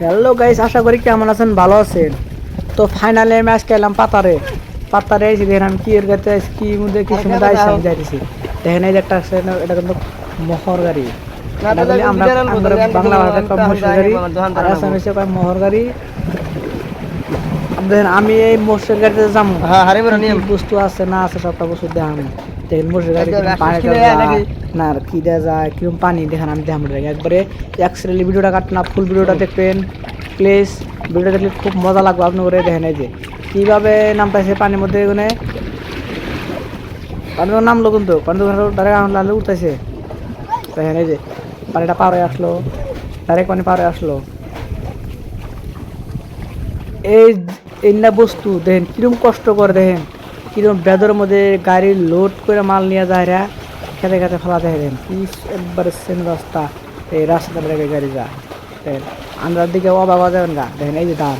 Hello guys আশা করি কেমন আছেন? ভালো আছেন? তো ফাইনালি আজকে এলাম পাতারে। পাতারে এসে দেখেন আমি কি এর গাড়িতে কি মধ্যে কি সময় আইসি আমি যাইতেছি। দেখেন এই যে একটা এটা কিন্তু মোহর গাড়ি। আমরা বাংলা ভাষায় কয় গাড়ি আর আসামিসে কয় মোহর গাড়ি। দেখেন আমি এই মোষের গাড়িতে যাব হ্যাঁ, বস্তু আছে না আছে সবটা বস্তু দেখাম। দেখেন মোষের গাড়ি একদম কীরকম পানি একশো দেওয়া কিলো যায়, নাকি? না কি দেওয়া যায় কীরকম পানি দেখেন আমি দেখাম একবারে এক্সরেলি ভিডিওটা কাটনা ফুল ভিডিওটা দেখবেন। প্লিজ ভিডিওটা দেখলে খুব মজা লাগবে আপনি করে দেখেন এই যে। কীভাবে নামতেছে পানির মধ্যে এখানে? পানির নামলো কিন্তু পানির ডাইরেক্ট লালে উঠতেছে। দেখেন এই যে পানিটা পার আসলো ডাইরেক্ট পানি পার আসলো। এই এই না বস্তু দেখেন কিরম কষ্ট করে দেখেন। কিরম বেদর মধ্যে গাড়ি লোড করে মাল নিয়ে যায় রা, খেতে খেতে ফেলা দেখেন কি একবারে সেন রাস্তা। এই রাস্তাটা রেখে গাড়ি যায়। দেখেন আন্দার দিকে অবাবা যাবেন গা। দেখেন, এই যে দাম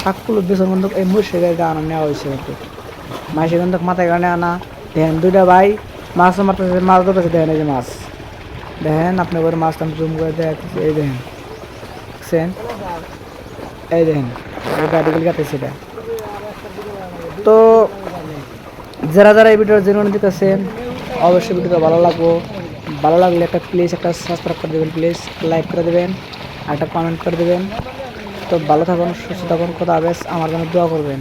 শাকগুলো বেসন বন্ধক, এই মুর্শে গাড়ি দাম নেওয়া হয়েছে কিন্তু মাসে বন্ধক মাথায় গানে আনা দেখেন, দুইটা ভাই মাছ মারতেছে, মাছ ধরতেছে। দেখেন, এই যে মাছ। দেখেন, আপনি করে মাছটা জুম করে দেখাচ্ছি এই দেখেন, দেখছেন? এই দেখেন, গাড়িগুলি এটা তো যারা যারা এই ভিডিওর জন্য দিতেছেন অবশ্যই ভিডিওটা ভালো লাগবো। ভালো লাগলে একটা প্লিজ একটা সাবস্ক্রাইব করে দেবেন প্লিজ লাইক করে দেবেন একটা কমেন্ট করে দেবেন। তো ভালো থাকুন, সুস্থ থাকুন কথা আবেশ আমার জন্য দোয়া করবেন।